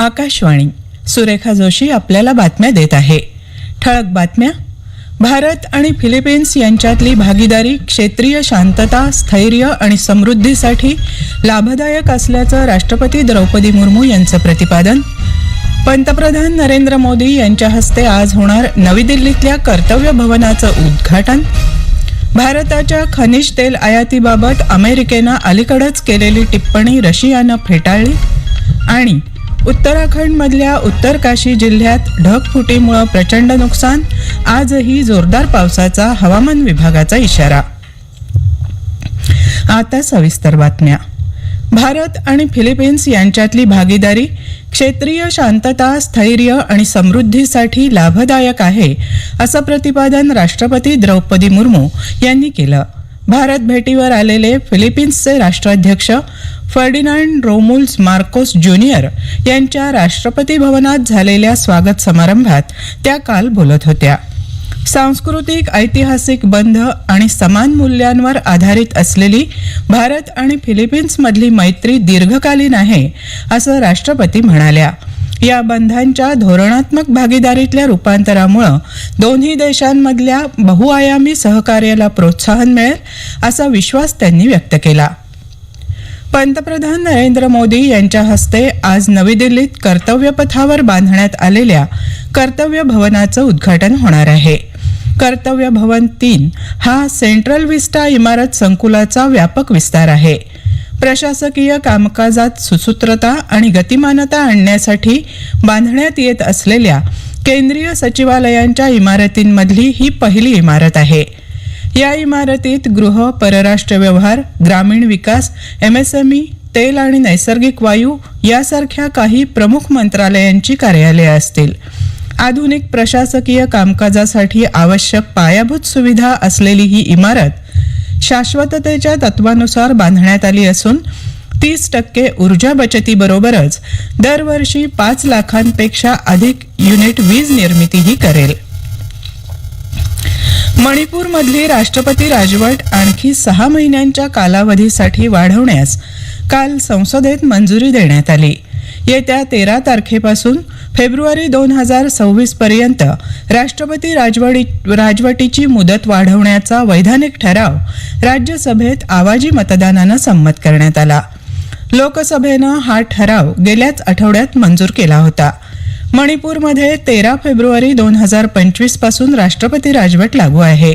आकाशवाणी. सुरेखा जोशी आपल्याला बातम्या देत आहे. ठळक बातम्या. भारत आणि फिलिपिन्स यांच्यातली भागीदारी क्षेत्रीय शांतता स्थैर्य आणि समृद्धीसाठी लाभदायक असल्याचं राष्ट्रपती द्रौपदी मुर्मू यांचं प्रतिपादन. पंतप्रधान नरेंद्र मोदी यांच्या हस्ते आज होणार नवी दिल्लीतल्या कर्तव्य भवनाचं उद्घाटन. भारताच्या खनिज तेल आयातीबाबत अमेरिकेनं अलीकडंच केलेली टिप्पणी रशियानं फेटाळली. आणि उत्तराखंडमधल्या उत्तर काशी जिल्ह्यात ढगफुटीमुळं प्रचंड नुकसान आजही जोरदार पावसाचा हवामान विभागाचा इशारा. आता सविस्तर बातम्या. भारत आणि फिलिपिन्स यांच्यातली भागीदारी क्षेत्रीय शांतता स्थैर्य आणि समृद्धीसाठी लाभदायक आहे असं प्रतिपादन राष्ट्रपती द्रौपदी मुर्मू यांनी केलं. भारत भेटीवर आलेले फिलिपिन्सचे राष्ट्राध्यक्ष फर्डिनांड रोमुल्स मार्कोस ज्युनियर यांच्या राष्ट्रपती भवनात झालेल्या स्वागत समारंभात त्या काल बोलत होत्या. सांस्कृतिक ऐतिहासिक बंध आणि समान मूल्यांवर आधारित असलेली भारत आणि फिलिपिन्समधली मैत्री दीर्घकालीन आहे असं राष्ट्रपती म्हणाल्या. या बंधांच्या धोरणात्मक भागीदारीतल्या रूपांतरामुळं दोन्ही देशांमधल्या बहुआयामी सहकार्याला प्रोत्साहन मिळेल असा विश्वास त्यांनी व्यक्त केला. पंतप्रधान नरेंद्र मोदी यांच्या हस्ते आज नवी दिल्लीत कर्तव्यपथावर बांधण्यात आलेल्या कर्तव्य भवनाचं उद्घाटन होणार आहे. कर्तव्य भवन तीन हा सेंट्रल विस्टा इमारत संकुलाचा व्यापक विस्तार आहे. प्रशासकीय कामकाजात सुसूत्रता आणि गतिमानता आणण्यासाठी बांधण्यात येत असलेल्या केंद्रीय सचिवालयांच्या इमारतींमधली ही पहिली इमारत आहे. या इमारतीत गृह परराष्ट्र व्यवहार ग्रामीण विकास एमएसएमई तेल आणि नैसर्गिक वायू यासारख्या काही प्रमुख मंत्रालयांची कार्यालये असतील. आधुनिक प्रशासकीय कामकाजासाठी आवश्यक पायाभूत सुविधा असलेली ही इमारत शाश्वततेच्या तत्वानुसार बांधण्यात आली असून तीस टक्के ऊर्जा बचतीबरोबरच दरवर्षी पाच लाखांपेक्षा अधिक युनिट वीज निर्मितीही करेल. मणिपूरमधली राष्ट्रपती राजवट आणखी सहा महिन्यांच्या कालावधीसाठी वाढवण्यास काल संसदेत मंजुरी देण्यात आली. येत्या तेरा तारखेपासून फेब्रुवारी दोन हजार सव्वीस पर्यंत राष्ट्रपती राजवटी राजवटीची मुदत वाढवण्याचा वैधानिक ठराव राज्यसभेत आवाजी मतदानानं संमत करण्यात आला. लोकसभेनं हा ठराव गेल्याच आठवड्यात मंजूर केला होता. मणिपूरमध्ये तेरा फेब्रुवारी दोन हजार पंचवीसपासून राष्ट्रपती राजवट लागू आहे.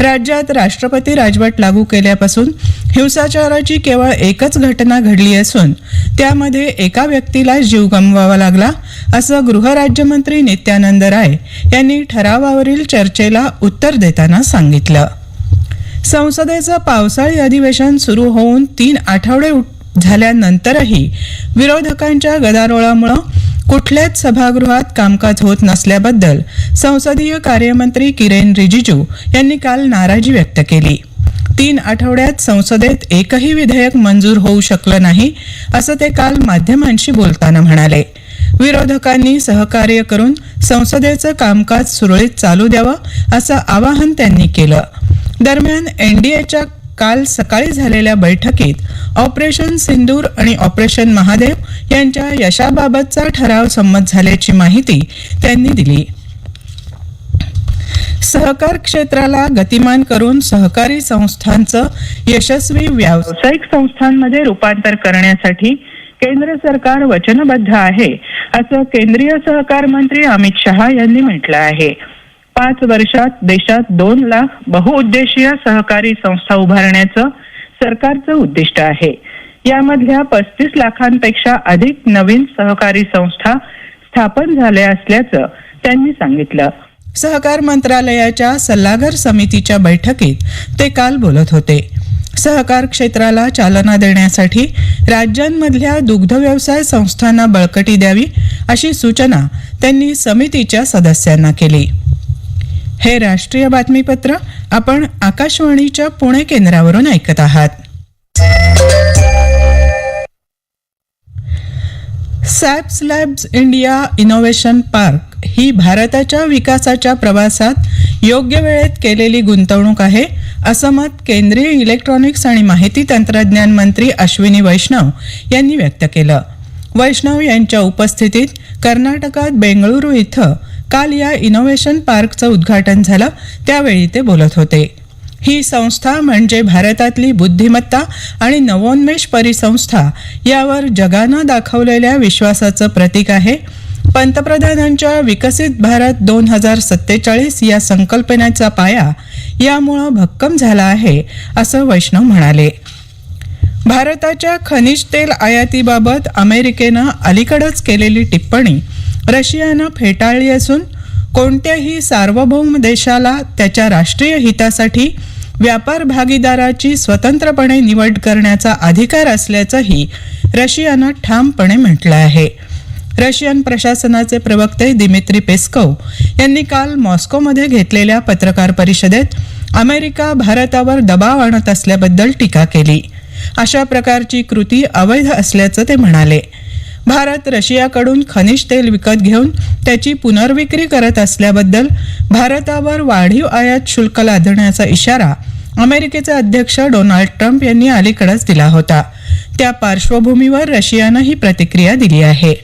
राज्यात राष्ट्रपती राजवट लागू केल्यापासून हिंसाचाराची केवळ एकच घटना घडली असून त्यामध्ये एका व्यक्तीला जीव गमवावा लागला असं गृहराज्यमंत्री नित्यानंद राय यांनी ठरावावरील चर्चेला उत्तर देताना सांगितलं. संसदेचं पावसाळी अधिवेशन सुरू होऊन तीन आठवडे झाल्यानंतरही विरोधकांच्या गदारोळामुळं कुठल्याच सभागृहात कामकाज होत नसल्याबद्दल संसदीय कार्यमंत्री किरेन रिजिजू यांनी काल नाराजी व्यक्त केली. तीन आठवड्यात संसदेत एकही विधेयक मंजूर होऊ शकलं नाही असं ते काल माध्यमांशी बोलताना म्हणाले. विरोधकांनी सहकार्य करून संसदेचं कामकाज सुरळीत चालू द्यावं असं आवाहन त्यांनी केलं. दरम्यान एनडीएच्या काल सकाळी झालेल्या बैठकीत ऑपरेशन सिंदूर आणि ऑपरेशन महादेव यांच्या यशाबाबतचा ठराव संमत झाल्याची माहिती त्यांनी दिली. सहकार क्षेत्राला गतिमान करून सहकारी संस्थांचं यशस्वी व्यावसायिक संस्थांमध्ये रूपांतर करण्यासाठी केंद्र सरकार वचनबद्ध आहे असं केंद्रीय सहकार मंत्री अमित शहा यांनी म्हटलं आहे. पाच वर्षात देशात दोन लाख बहुउद्देशीय सहकारी संस्था उभारण्याचं सरकारचं उद्दिष्ट आहे. यामधल्या पस्तीस लाखांपेक्षा अधिक नवीन सहकारी संस्था स्थापन झाल्या असल्याचं त्यांनी सांगितलं. सहकार मंत्रालयाच्या सल्लागार समितीच्या बैठकीत ते काल बोलत होते. सहकार क्षेत्राला चालना देण्यासाठी राज्यांमधल्या दुग्ध व्यवसाय संस्थांना बळकटी द्यावी अशी सूचना त्यांनी समितीच्या सदस्यांना केली. हे राष्ट्रीय बातमीपत्र आपण आकाशवाणीच्या पुणे केंद्रावरून ऐकत आहात. SAP's Labs India Innovation Park ही भारताच्या विकासाच्या प्रवासात योग्य वेळेत केलेली गुंतवणूक आहे असं मत केंद्रीय इलेक्ट्रॉनिक्स आणि माहिती तंत्रज्ञान मंत्री अश्विनी वैष्णव यांनी व्यक्त केलं. वैष्णव यांच्या उपस्थितीत कर्नाटकात बेंगळुरू इथं काल या इनोव्हेशन पार्कचं उद्घाटन झालं. त्यावेळी ते बोलत होते. ही संस्था म्हणजे भारतातली बुद्धिमत्ता आणि नवोन्मेष परिसंस्था यावर जगानं दाखवलेल्या विश्वासाचं प्रतीक आहे. पंतप्रधानांच्या विकसित भारत दोन हजार सत्तेचाळीस या संकल्पनेचा पाया यामुळं भक्कम झाला आहे असं वैष्णव म्हणाले. भारताच्या खनिज तेल आयातीबाबत अमेरिकेनं अलीकडंच केलेली टिप्पणी रशियानं फेटाळली असून कोणत्याही सार्वभौम देशाला त्याच्या राष्ट्रीय हितासाठी व्यापार भागीदाराची स्वतंत्रपणे निवड करण्याचा अधिकार असल्याचंही रशियानं ठामपणे म्हटलं आहे. रशियन प्रशासनाचे प्रवक्ते दिमित्री पेस्कोव यांनी काल मॉस्कोमध्ये घेतलेल्या पत्रकार परिषदेत अमेरिका भारतावर दबाव आणत असल्याबद्दल टीका केली. अशा प्रकारची कृती अवैध असल्याचं ते म्हणाले. भारत रशियाकडून खनिज तेल विकत घेऊन त्याची पुनर्विक्री करत असल्याबद्दल भारतावर वाढीव आयात शुल्क लादण्याचा इशारा अमेरिकेचे अध्यक्ष डोनाल्ड ट्रम्प यांनी अलीकडेच दिला होता. त्या पार्श्वभूमीवर रशियानं ही प्रतिक्रिया दिली आहे.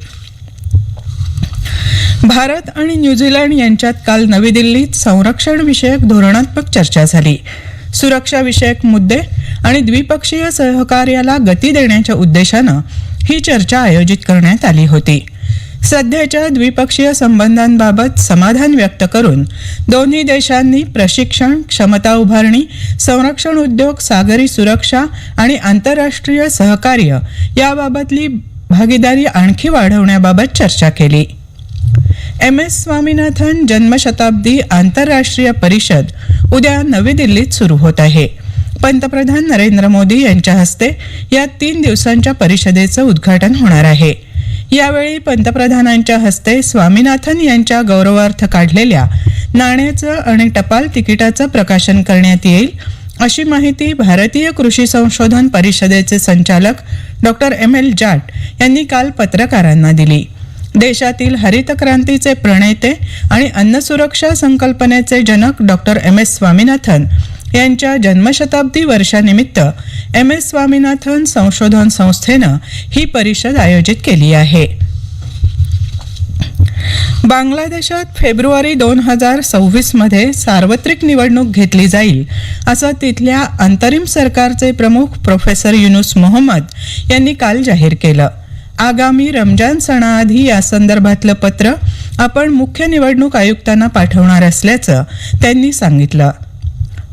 भारत आणि न्यूझीलंड यांच्यात काल नवी दिल्लीत संरक्षण विषयक धोरणात्मक चर्चा झाली. सुरक्षाविषयक मुद्दे आणि द्विपक्षीय सहकार्याला गती देण्याच्या उद्देशानं ही चर्चा आयोजित करण्यात आली होती. सध्याच्या द्विपक्षीय संबंधांबाबत समाधान व्यक्त करून दोन्ही देशांनी प्रशिक्षण क्षमता उभारणी संरक्षण उद्योग सागरी सुरक्षा आणि आंतरराष्ट्रीय सहकार्य याबाबतली भागीदारी आणखी वाढवण्याबाबत चर्चा केली. एम एस स्वामीनाथन जन्मशताब्दी आंतरराष्ट्रीय परिषद उद्या नवी दिल्लीत सुरू होत आहे. पंतप्रधान नरेंद्र मोदी यांच्या हस्ते या तीन दिवसांच्या परिषदेचं उद्घाटन होणार आहे. यावेळी पंतप्रधानांच्या हस्ते स्वामीनाथन यांच्या गौरवार्थ काढलेल्या नाण्याचं आणि टपाल तिकिटाचं प्रकाशन करण्यात येईल अशी माहिती भारतीय कृषी संशोधन परिषदेचे संचालक डॉक्टर एम एल जाट यांनी काल पत्रकारांना दिली. देशातील हरित क्रांतीचे प्रणेते आणि अन्नसुरक्षा संकल्पनेचे जनक डॉक्टर एम एस स्वामीनाथन यांच्या जन्मशताब्दी वर्षानिमित्त एम एस स्वामीनाथन संशोधन संस्थेनं ही परिषद आयोजित केली आहे. बांगलादेशात फेब्रुवारी दोन हजार सव्वीसमध्ये सार्वत्रिक निवडणूक घेतली जाईल असं तिथल्या अंतरिम सरकारचे प्रमुख प्रोफेसर युनुस मोहम्मद यांनी काल जाहीर केलं. आगामी रमजान सणाआधी या संदर्भातलं पत्र आपण मुख्य निवडणूक आयुक्तांना पाठवणार असल्याचं त्यांनी सांगितलं.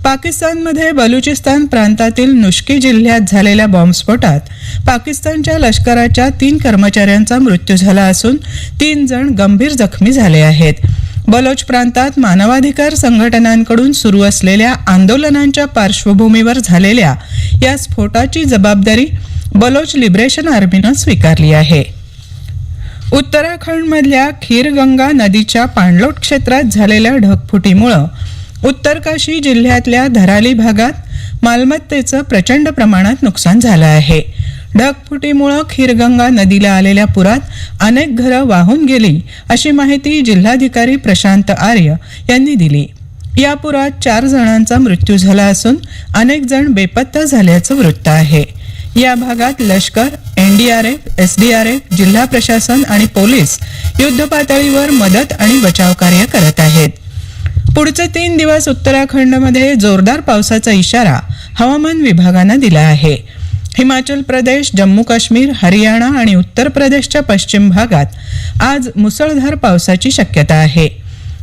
पाकिस्तानमध्ये बलुचिस्तान प्रांतातील नुष्की जिल्ह्यात झालेल्या बॉम्बस्फोटात पाकिस्तानच्या लष्कराच्या तीन कर्मचाऱ्यांचा मृत्यू झाला असून तीन जण गंभीर जखमी झाले आहेत. बलोच प्रांतात मानवाधिकार संघटनांकडून सुरू असलेल्या आंदोलनांच्या पार्श्वभूमीवर झालेल्या या स्फोटाची जबाबदारी बलोच लिबरेशन आर्मीनं स्वीकारली आहे. उत्तराखंडमधल्या खीरगंगा नदीच्या पाणलोट क्षेत्रात झालेल्या ढगफुटीमुळं उत्तरकाशी जिल्ह्यातल्या धराली भागात मालमत्तेचं प्रचंड प्रमाणात नुकसान झालं आहे. ढगफुटीमुळं खीरगंगा नदीला आलेल्या पुरात अनेक घरं वाहून गेली अशी माहिती जिल्हाधिकारी प्रशांत आर्य यांनी दिली. या पुरात चार जणांचा मृत्यू झाला असून अनेक जण बेपत्ता झाल्याचं वृत्त आहे. या भागात लष्कर एनडीआरएफ एसडीआरएफ जिल्हा प्रशासन आणि पोलीस युद्धपातळीवर मदत आणि बचाव कार्य करत आहेत. पुढचे तीन दिवस उत्तराखंडमध्ये जोरदार पावसाचा इशारा हवामान विभागानं दिला आहे. हिमाचल प्रदेश जम्मू काश्मीर हरियाणा आणि उत्तर प्रदेशच्या पश्चिम भागात आज मुसळधार पावसाची शक्यता आहे.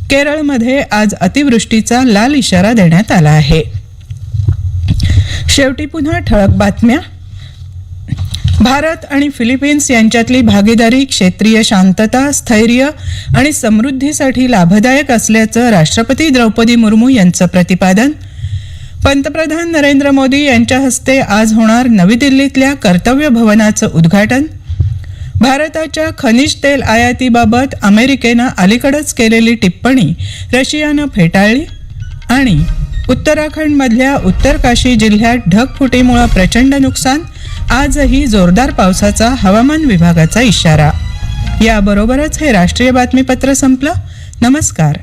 केरळमध्ये आज अतिवृष्टीचा लाल इशारा देण्यात आला आहे. शेवटी पुन्हा ठळक बातम्या. भारत आणि फिलिपिन्स यांच्यातली भागीदारी क्षेत्रीय शांतता स्थैर्य आणि समृद्धीसाठी लाभदायक असल्याचं राष्ट्रपती द्रौपदी मुर्मू यांचं प्रतिपादन. पंतप्रधान नरेंद्र मोदी यांच्या हस्ते आज होणार नवी दिल्लीतल्या कर्तव्य भवनाचं उद्घाटन. भारताच्या खनिज तेल आयातीबाबत अमेरिकेनं अलीकडेच केलेली टिप्पणी रशियानं फेटाळली आणि उत्तराखंडमधल्या उत्तरकाशी जिल्ह्यात ढगफुटीमुळे प्रचंड नुकसान आजही जोरदार पावसाचा हवामान विभागाचा इशारा. याबरोबरच हे राष्ट्रीय बातमीपत्र संपलं. नमस्कार.